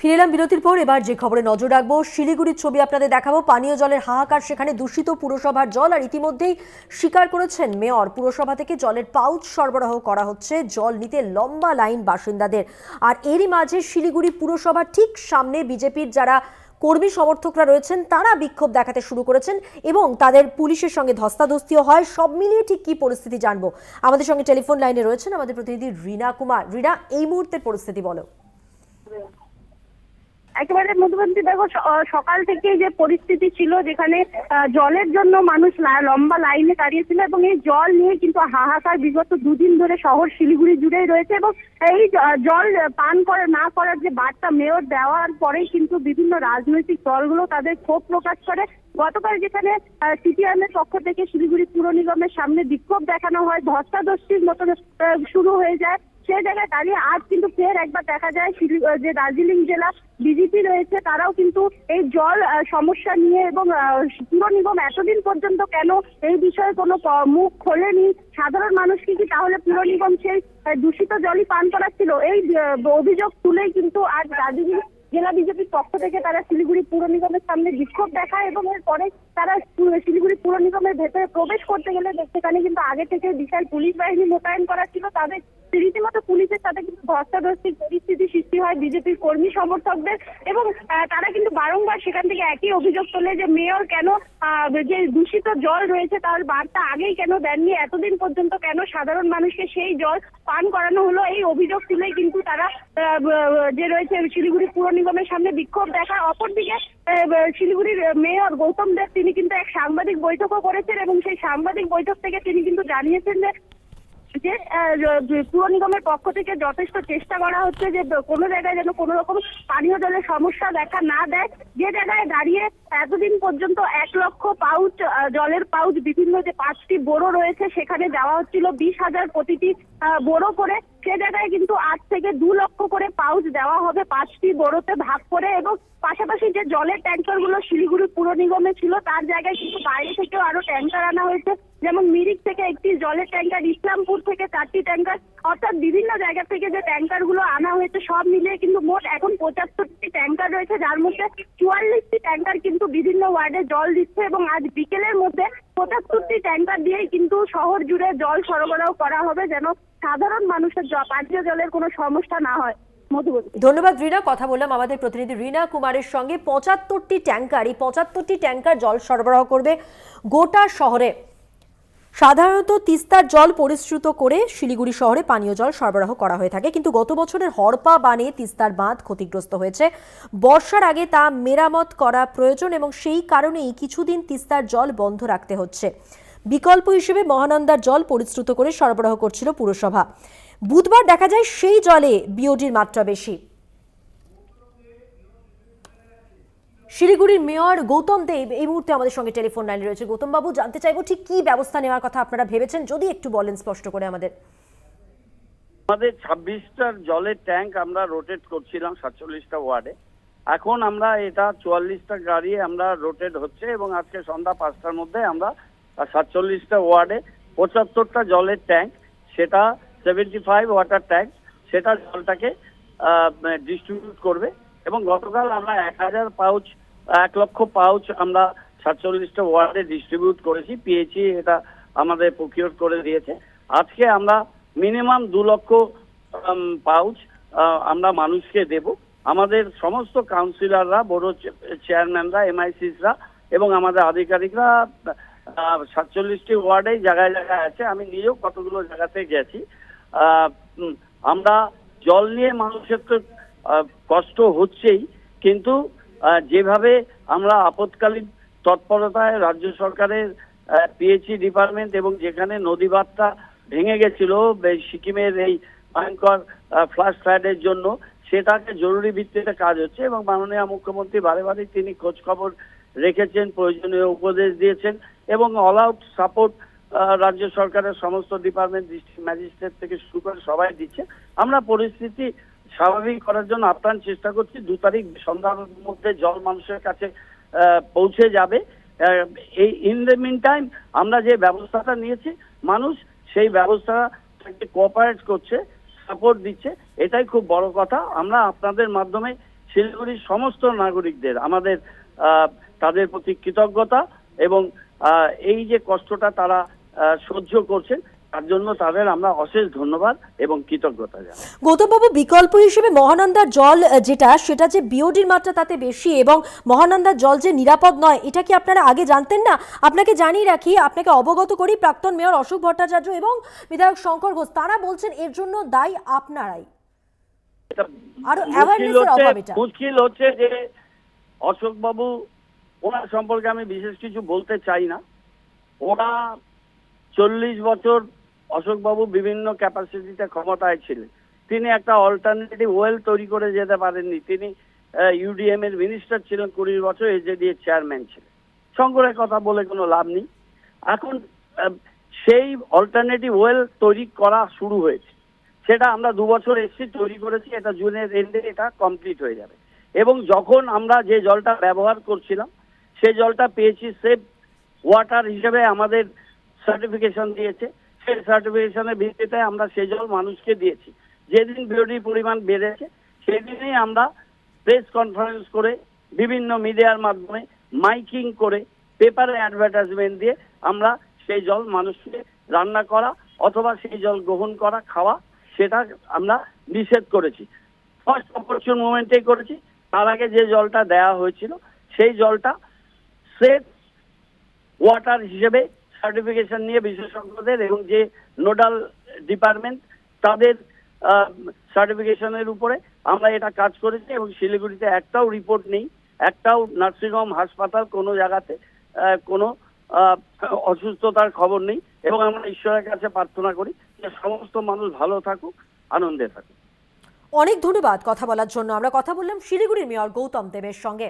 ফিরে এলাম বিরতির পর। এবার যে খবরে নজর রাখব, শিলিগুড়ির ছবি আপনাদের দেখাবো। পানীয় জলের হাহাকার, সেখানে দূষিত পুরসভার জল আর ইতিমধ্যেই স্বীকার করেছেন মেয়র। পুরসভা থেকে জলের পাউচ সরবরাহ করা হচ্ছে। জল নিতে লম্বা লাইন বাসিন্দাদের। আর এরই মাঝে শিলিগুড়ি পুরসভার ঠিক সামনে বিজেপির যারা কর্মী সমর্থকরা রয়েছেন, তারা বিক্ষোভ দেখাতে শুরু করেছেন এবং তাদের পুলিশের সঙ্গে ধস্তাধস্তিও হয়। সব মিলিয়ে ঠিক কি পরিস্থিতি জানব। আমাদের সঙ্গে টেলিফোন লাইনে রয়েছেন আমাদের প্রতিনিধি রিনা কুমার। রিনা, এই মুহূর্তের পরিস্থিতি বলো। একেবারে মধুবন্তী দেখো সকাল থেকেই যে পরিস্থিতি ছিল যেখানে জলের জন্য মানুষ লম্বা লাইনে দাঁড়িয়েছিল এবং এই জল নিয়ে কিন্তু হাহাকার বিগত দুদিন ধরে শহর শিলিগুড়ি জুড়েই রয়েছে এবং এই জল পান করে না করার যে বার্তা মেয়র দেওয়ার পরেই কিন্তু বিভিন্ন রাজনৈতিক দলগুলো তাদের ক্ষোভ প্রকাশ করে। গতকাল যেখানে সিপিএম এর পক্ষ থেকে শিলিগুড়ি পুর নিগমের সামনে বিক্ষোভ দেখানো হয় ধস্তাধস্তির মতো আহ, শুরু হয়ে যায়। সেই জায়গায় দাঁড়িয়ে আজ কিন্তু ফের একবার দেখা যায় যে দার্জিলিং জেলা বিজেপি রয়েছে, তারাও কিন্তু এই জল সমস্যা নিয়ে এবং পুর নিগম এতদিন পর্যন্ত কেন এই বিষয়ে কোনো মুখ খোলেনি? সাধারণ মানুষকে কি তাহলে পুর নিগম সেই দূষিত জলই পান করাচ্ছিল? এই অভিযোগ তুলেই কিন্তু আজ দার্জিলিং জেলা বিজেপির পক্ষ থেকে তারা শিলিগুড়ি পুর নিগমের সামনে বিক্ষোভ দেখায় এবং এরপরে তারা শিলিগুড়ি পুর নিগমের ভেতরে প্রবেশ করতে গেলে সেখানে কিন্তু আগে থেকে বিশাল পুলিশ বাহিনী মোতায়েন করা ছিল তাদের রীতিমতো পুলিশের সাথে কিন্তু ধস্তাধস্তির পরিস্থিতি সৃষ্টি হয়, বিজেপির কর্মী সমর্থকদের এবং তারা কিন্তু বারংবার সেখান থেকে একই অভিযোগ তোলে যে মেয়র কেন যে দূষিত জল রয়েছে তার বার্তা আগেই কেন দেননি, এতদিন পর্যন্ত কেন সাধারণ মানুষকে সেই জল পান করানো হলো, এই অভিযোগ তুলেই কিন্তু তারা যে রয়েছে শিলিগুড়ি পুর নিগমের সামনে বিক্ষোভ দেখায়। অপরদিকে শিলিগুড়ির মেয়র গৌতম দেব তিনি কিন্তু এক সাংবাদিক বৈঠকও করেছেন এবং সেই সাংবাদিক বৈঠক থেকে তিনি কিন্তু জানিয়েছেন যে যে পুর নিগমের পক্ষ থেকে যথেষ্ট চেষ্টা করা হচ্ছে যে কোনো জায়গায় যেন কোনো রকম পানীয় জলের সমস্যা দেখা না দেয়। যে জায়গায় দাঁড়িয়ে এতদিন পর্যন্ত এক লক্ষ পাউচ জলের পাউচ বিভিন্ন যে পাঁচটি বোরো রয়েছে সেখানে যাওয়া হচ্ছিল। বিশ হাজার প্রতিটি বোরো করে। সে জায়গায় কিন্তু আজ থেকে দু লক্ষ করে পাউচ দেওয়া হবে পাঁচটি বোরোতে ভাগ করে এবং পাশাপাশি যে জলের ট্যাঙ্কারগুলো শিলিগুড়ি পুর নিগমে ছিল, তার জায়গায় কিন্তু বাইরে থেকেও আরও ট্যাঙ্কার আনা হয়েছে। যেমন মিরিক থেকে একটি জলের ট্যাঙ্কার, ইসলামপুর থেকে চারটি ট্যাঙ্কার, অর্থাৎ বিভিন্ন জায়গা থেকে যে ট্যাঙ্কারগুলো আনা হয়েছে, সব মিলিয়ে কিন্তু মোট এখন পঁচাত্তরটি ট্যাঙ্কার রয়েছে, যার মধ্যে চুয়াল্লিশটি ট্যাঙ্কার কিন্তু বিভিন্ন ওয়ার্ডে জল দিচ্ছে এবং আজ বিকেলের মধ্যে পঁচাত্তরটি ট্যাঙ্কার দিয়েই কিন্তু শহর জুড়ে জল সরবরাহ করা হবে যেন সাধারণ মানুষের পানীয় জলের কোনো সমস্যা না হয়। ধন্যবাদ, রিনা। কথা বললাম আমাদের প্রতিনিধি রিনা কুমারের সঙ্গে। পঁচাত্তরটি ট্যাঙ্কার, এই পঁচাত্তরটি ট্যাঙ্কার জল সরবরাহ করবে গোটা শহরে। সাধারণত তিস্তার জল পরিশ্রুত করে শিলিগুড়ি শহরে পানীয় জল সরবরাহ করা হয়ে থাকে। কিন্তু গত বছরের হরপা বানে তিস্তার বাঁধ ক্ষতিগ্রস্ত হয়েছে। বর্ষার আগে তা মেরামত করা প্রয়োজন এবং সেই কারণেই কিছুদিন তিস্তার জল বন্ধ রাখতে হচ্ছে। বিকল্প হিসেবে মহানন্দার জল পরিশ্রুত করে সরবরাহ করছিল পুরসভা। বুধবার দেখা যায় সেই জলে বিওডির মাত্রা বেশি। শিলিগুড়ির মেয়র গৌতম দেব এই মুহূর্তে আমাদের সঙ্গে টেলিফোন লাইনে রয়েছে। গৌতম বাবু, জানতে চাইব ঠিক কি ব্যবস্থা নেওয়ার কথা আপনারা ভেবেছেন? যদি একটু বলেন স্পষ্ট করে আমাদের। আমাদের ছাব্বিশটার জলের ট্যাঙ্ক আমরা রোটেট করছিলাম সাতচল্লিশটা ওয়ার্ডে। এখন আমরা এটা চুয়াল্লিশটা গাড়ি আমরা রোটেট হচ্ছে এবং আজকে সন্ধ্যা পাঁচটার মধ্যে আমরা সাতচল্লিশটা ওয়ার্ডে পঁচাত্তরটা জলের ট্যাঙ্ক, সেটা সেভেন্টি ফাইভ ওয়াটার ট্যাঙ্ক সেটা জলটাকে ডিস্ট্রিবিউট করবে এবং গতকাল আমরা এক হাজার পাউচ এক লক্ষ পাউচ আমরা সাতচল্লিশটা ওয়ার্ডে ডিস্ট্রিবিউট করেছি পিএইচি এটা আমাদের প্রকিওর করে দিয়েছে। আজকে আমরা মিনিমাম দু লক্ষ পাউচ আমরা মানুষকে দেব। আমাদের সমস্ত কাউন্সিলররা বড় চেয়ারম্যানরা এমআইসিসরা এবং আমাদের আধিকারিকরা সাতচল্লিশটি ওয়ার্ডেই জায়গায় জায়গায় আছে। আমি নিজেও কতগুলো জায়গাতে গেছি। আমরা জল নিয়ে মানুষের তো কষ্ট হচ্ছেই। কিন্তু যেভাবে আমরা আপৎকালীন তৎপরতায় রাজ্য সরকারের পিএইচই ডিপার্টমেন্ট এবং যেখানে নদীবাদটা ভেঙে গেছিল সিকিমের এই ভয়ঙ্কর ফ্লাশ ফ্লাডের জন্য, সেটাকে জরুরি ভিত্তিতে কাজ হচ্ছে এবং মাননীয় মুখ্যমন্ত্রী বারে বারে তিনি খোঁজ খবর রেখেছেন, প্রয়োজনীয় উপদেশ দিয়েছেন। এবং অল আউট সাপোর্ট রাজ্য সরকারের সমস্ত ডিপার্টমেন্ট ডিস্ট্রিক্ট ম্যাজিস্ট্রেট থেকে শুরু করে সবাই দিচ্ছে। আমরা পরিস্থিতি স্বাভাবিক করার জন্য আপ্রাণ চেষ্টা করছি। দু তারিখ সন্ধ্যার মধ্যে জল মানুষের কাছে পৌঁছে যাবে। এই ইন দ্য মিন টাইম আমরা যে ব্যবস্থাটা নিয়েছি, মানুষ সেই ব্যবস্থাটাকে কোঅপারেট করছে সাপোর্ট দিচ্ছে। এটাই খুব বড় কথা। আমরা আপনাদের মাধ্যমে শিলিগুড়ির সমস্ত নাগরিকদের, আমাদের তাদের প্রতি কৃতজ্ঞতা এবং এই যে কষ্টটা তারা সহ্য করছেন তার জন্য তাদের আমরা অশেষ ধন্যবাদ এবং কৃতজ্ঞতা জানাই। গৌতমবাবু বিকল্প হিসেবে মহানন্দার জল যেটা সেটা যে বিওডির মাত্রা তাতে বেশি এবং মহানন্দার জল যে নিরাপদ নয় এটা কি আপনারা আগে জানতেন না? আপনাকে জানিয়ে রাখি আপনাকে অবগত করি প্রাক্তন মেয়র অশোক ভট্টাচার্য এবং বিধায়ক শঙ্কর ঘোষ তারা বলছেন এর জন্য দায়ী আপনারাই। আরও হচ্ছে- অভাব এটা। মুশকিল হচ্ছে যে অশোক বাবু ওনার সম্পর্কে আমি বিশেষ কিছু বলতে চাই না। ওরা চল্লিশ বছর অশোকবাবু বিভিন্ন ক্যাপাসিটিতে ক্ষমতায় ছিলেন। তিনি একটা অল্টারনেটিভ ওয়েল তৈরি করে যেতে পারেননি। তিনি ইউডিএম এর মিনিস্টার ছিলেন কুড়ি বছর এজেডি এর চেয়ারম্যান ছিলেন। শঙ্করের কথা বলে কোনো লাভ নেই। এখন সেই অল্টারনেটিভ ওয়েল তৈরি করা শুরু হয়েছে। সেটা আমরা দু বছর এসছি, তৈরি করেছি, এটা জুনের এন্ডে এটা কমপ্লিট হয়ে যাবে। এবং যখন আমরা যে জলটা ব্যবহার করছিলাম সেই জলটা পেয়েছি সেফ ওয়াটার হিসেবে আমাদের সার্টিফিকেশন দিয়েছে। সেই সার্টিফিকেশনের ভিত্তিতে আমরা সে জল মানুষকে দিয়েছি। যেদিন বিওডির পরিমাণ বেড়েছে, সেদিনই আমরা প্রেস কনফারেন্স করে বিভিন্ন মিডিয়ার মাধ্যমে মাইকিং করে পেপারে অ্যাডভার্টাইজমেন্ট দিয়ে আমরা সেই জল মানুষকে রান্না করা অথবা সেই জল গ্রহণ করা, খাওয়া, সেটা আমরা নিষেধ করেছি। ফার্স্ট অপরচুন মোমেন্টেই করেছি। তার আগে যে জলটা দেওয়া হয়েছিল, সেই জলটা সেফ ওয়াটার হিসেবে সার্টিফিকেশন নিয়ে বিশেষজ্ঞদের এবং যে নোডাল ডিপার্টমেন্ট, তাদের সার্টিফিকেশনের উপরে আমরা এটা কাজ করেছি এবং শিলিগুড়িতে একটাও রিপোর্ট নেই, একটাও নার্সিংহোম হাসপাতাল কোনো জায়গাতে কোনো অসুস্থতার খবর নেই এবং আমরা ঈশ্বরের কাছে প্রার্থনা করি যে সমস্ত মানুষ ভালো থাকুক, আনন্দে থাকুক। অনেক ধন্যবাদ কথা বলার জন্য। আমরা কথা বললাম শিলিগুড়ির মেয়র গৌতম দেবের সঙ্গে।